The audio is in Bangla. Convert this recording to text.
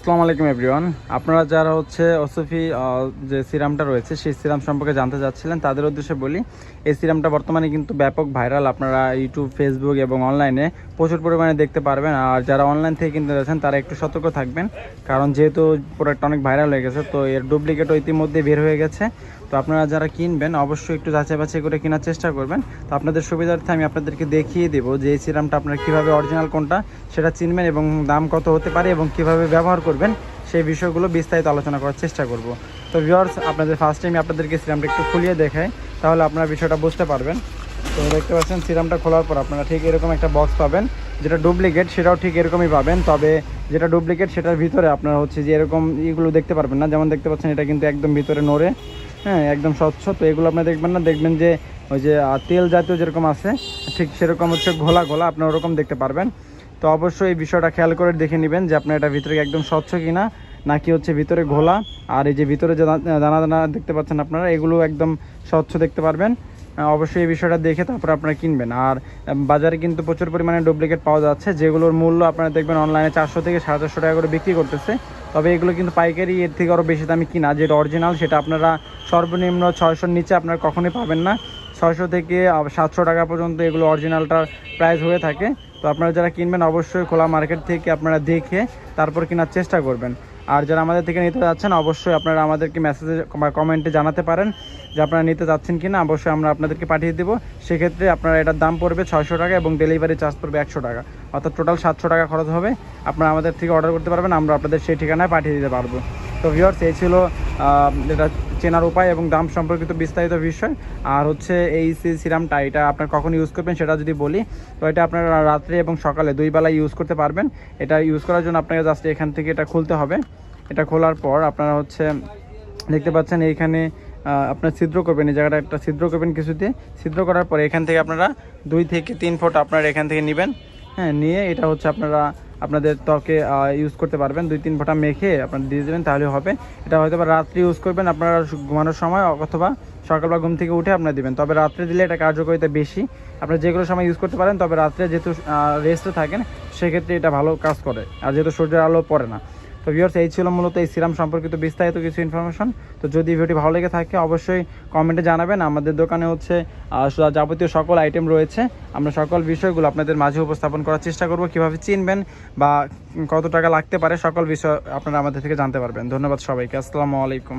আসসালামু আলাইকুম, এভরিওয়ান। আপনারা যারা হচ্ছে ওসফি যে সিরামটা রয়েছে, সেই সিরাম সম্পর্কে জানতে চাচ্ছিলেন, তাদের উদ্দেশ্যে বলি, এই সিরামটা বর্তমানে কিন্তু ব্যাপক ভাইরাল। আপনারা ইউটিউব ফেসবুক এবং অনলাইনে প্রচুর পরিমাণে দেখতে পারবেন। আর যারা অনলাইন থেকে কিনতে যাচ্ছেন, তারা একটু সতর্ক থাকবেন। কারণ যেহেতু প্রোডাক্ট অনেক ভাইরাল হয়ে গেছে, তো এর ডুপ্লিকেটও ইতিমধ্যে বের হয়ে গেছে। তো আপনারা যারা কিনবেন, অবশ্যই একটু যাচাই বাছাই করে কেনার চেষ্টা করবেন। তো আপনাদের সুবিধার্থে আমি আপনাদেরকে দেখিয়ে দেবো যে এই সিরামটা আপনারা কীভাবে অরিজিনাল কোনটা, সেটা চিনবেন এবং দাম কত হতে পারে এবং কীভাবে ব্যবহার করবেন, সেই বিষয়গুলো বিস্তারিত আলোচনা করার চেষ্টা করব। তো ভিউয়ার্স আপনাদের ফার্স্ট টাইম আপনাদেরকে সিরামটা একটু খুলিয়ে দেখাই, তাহলে আপনারা বিষয়টা বুঝতে পারবেন। তো দেখতে পাচ্ছেন, সিরামটা খোলার পর আপনারা ঠিক এরকম একটা বক্স পাবেন, যেটা ডুপ্লিকেট সেটাও ঠিক এরকমই পাবেন। তবে যেটা ডুপ্লিকেট সেটার ভিতরে আপনারা হচ্ছে যে এরকম ইগুলো দেখতে পারবেন না। যেমন দেখতে পাচ্ছেন, এটা কিন্তু একদম ভিতরে নড়ে। হ্যাঁ একদম স্বচ্ছ। তো এগুলো আপনারা দেখবেন না, দেখবেন যে ওই যে তেল জাতীয় যেরকম আছে, ঠিক সেরকম হচ্ছে ঘোলা ঘোলা, আপনারা ওরকম দেখতে পারবেন। তো অবশ্যই এই বিষয়টা খেয়াল করে দেখে নেবেন যে আপনার এটা ভিতরে একদম স্বচ্ছ কিনা, নাকি হচ্ছে ভিতরে ঘোলা। আর এই যে ভিতরে যে দানা দানা দেখতে পাচ্ছেন আপনারা এগুলো একদম স্বচ্ছ দেখতে পারবেন। অবশ্যই এই বিষয়টা দেখে তারপর আপনারা কিনবেন। আর বাজারে কিন্তু প্রচুর পরিমাণে ডুপ্লিকেট পাওয়া যাচ্ছে, যেগুলোর মূল্য আপনারা দেখবেন অনলাইনে চারশো থেকে সাড়ে চারশো টাকা করে বিক্রি করতেছে। তবে এগুলো কিন্তু পাইকারি এর থেকে আরও বেশি দামি কিনা, যেটা অরিজিনাল সেটা আপনারা সর্বনিম্ন ছয়শোর নিচে আপনারা কখনোই পাবেন না। ছয়শো থেকে সাতশো টাকা পর্যন্ত এগুলো অরিজিনালটার প্রাইস হয়ে থাকে। তো আপনারা যারা কিনবেন অবশ্যই খোলা মার্কেট থেকে আপনারা দেখে তারপর কেনার চেষ্টা করবেন। আর যারা আমাদের থেকে নিতে যাচ্ছেন, অবশ্যই আপনারা আমাদেরকে মেসেজে বা কমেন্টে জানাতে পারেন যে আপনারা নিতে যাচ্ছেন কিনা। অবশ্যই আমরা আপনাদেরকে পাঠিয়ে দেবো। সেক্ষেত্রে আপনারা এটার দাম পড়বে ছয়শো টাকা এবং ডেলিভারি চার্জ পড়বে একশো টাকা। অর্থাৎ টোটাল সাতশো টাকা খরচ হবে। আপনারা আমাদের থেকে অর্ডার করতে পারবেন, আমরা আপনাদের সেই ঠিকানায় পাঠিয়ে দিতে পারব। তো ভিওর্স এই ছিল এটা চেনার উপায় এবং দাম সম্পর্কিত বিস্তারিত বিষয়। আর হচ্ছে এই সি সিরামটা, এটা আপনার কখন ইউজ করবেন সেটা যদি বলি, তো এটা আপনারা রাত্রে এবং সকালে দুই বেলা ইউজ করতে পারবেন। এটা ইউজ করার জন্য আপনাকে জাস্ট এখান থেকে এটা খুলতে হবে। এটা খোলার পর আপনারা হচ্ছে দেখতে পাচ্ছেন এইখানে আপনার ছিদ্র করবেন। এই জায়গাটা একটা ছিদ্র করবেন কিছু দিয়ে ছিদ্র করার পরে এখান থেকে আপনারা দুই থেকে তিন ফুট আপনারা এখান থেকে নেবেন। হ্যাঁ নিয়ে এটা হচ্ছে আপনারা আপনাদের ত্বকে ইউজ করতে পারবেন। দুই তিন ফোঁটা মেখে আপনার দিয়ে দেবেন, তাহলে হবে। এটা হয়তো বা রাত্রে ইউজ করবেন, আপনারা ঘুমানোর সময় অথবা সকালবেলা ঘুম থেকে উঠে আপনারা দিবেন। তবে রাত্রে দিলে এটা কার্যকারিতা বেশি। আপনারা যেগুলো সময় ইউজ করতে পারেন, তবে রাত্রে যেহেতু রেস্টে থাকেন, সেক্ষেত্রে এটা ভালো কাজ করে। আর যেহেতু সূর্যের আলো পড়ে না। তো ভিউয়ার্স এই ছিল মূলত এই সিরাম সম্পর্কিত বিস্তারিত কিছু ইনফরমেশন তো যদি ভিডিওটি ভালো লেগে থাকে, অবশ্যই কমেন্টে জানাবেন। আমাদের দোকানে হচ্ছে যাবতীয় সকল আইটেম রয়েছে। আমরা সকল বিষয়গুলো আপনাদের মাঝে উপস্থাপন করার চেষ্টা করব, কীভাবে চিনবেন বা কত টাকা লাগতে পারে, সকল বিষয় আপনারা আমাদের থেকে জানতে পারবেন। ধন্যবাদ সবাইকে। আসসালামু আলাইকুম।